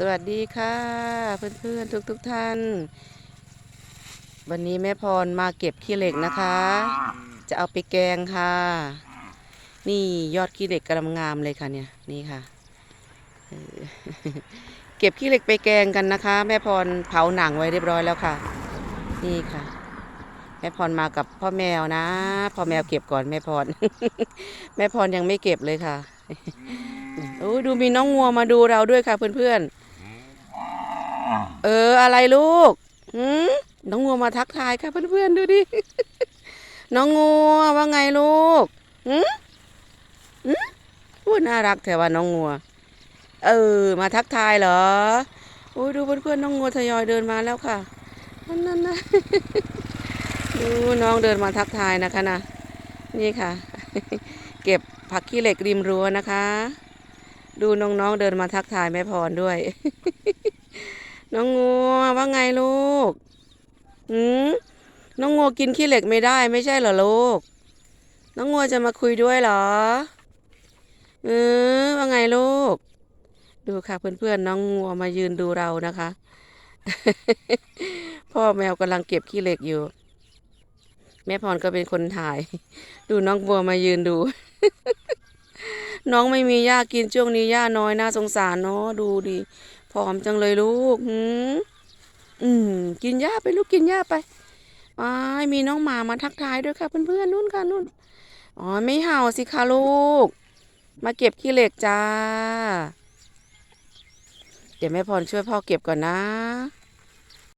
สวัสดีค่ะ เพื่อนๆทุกๆทท่าน วันนี้แม่พรมาเก็บขี้เหล็กนะคะ จะเอาไปแกงค่ะ นี่ยอดขี้เหล็กกำลังงามเลยค่ะเนี่ยนี่ค่ะ เก็บขี้เหล็กไปแกงกันนะคะ แม่พรเผาหนังไว้เรียบร้อยแล้วค่ะ นี่ค่ะ แม่พรมากับพ่อแมวนะพ่อแมวเก็บก่อนแม่พร แม่พรยังไม่เก็บเลยค่ะโอ้ดูมีน้องงัวมาดูเราด้วยค่ะเพื่อนๆ เอออะไรลูกหืมน้องงัวมาทักทายค่ะเพื่อนๆดูดิ น้องงัวว่าไงลูกหืมหืมพูดน่ารักแต่ว่าน้องงัว เออ มาทักทายเหรอโอ้ยดูเพื่อนๆน้องงัวทยอยเดินมาแล้วค่ะนั่นนั่นนะดูน้องเดินมาทักทายนะคะนะนี่ค่ะ เก็บผักขี้เหล็กริมรั้วนะคะ ดูน้องๆเดินมาทักทายแม่พรด้วย น้องงัวว่าไงลูกหืมน้องงัวกินขี้เหล็กไม่ได้ไม่ใช่เหรอลูก น้องงัวจะมาคุยด้วยเหรอเออว่าไงลูก ดูค่ะเพื่อนๆน้องงัวมายืนดูเรานะคะ พ่อแมวกำลังเก็บขี้เหล็กอยู่ แม่พรก็เป็นคนถ่าย ดูน้องบัวมายืนดู น้องไม่มีหญ้ากินช่วงนี้หญ้าน้อยน่าสงสารเนาะดูดิ ผอมจังเลยลูกหืมอืมกินหญ้าไปลูกกินหญ้าไปอ้ายมีน้องหมามาทักทายด้วยค่ะเพื่อนๆนู่นค่ะนู่นอ๋อไม่เห่าสิคะลูก มาเก็บขี้เหล็กจ้า เดี๋ยวแม่พรช่วยพ่อเก็บก่อนนะ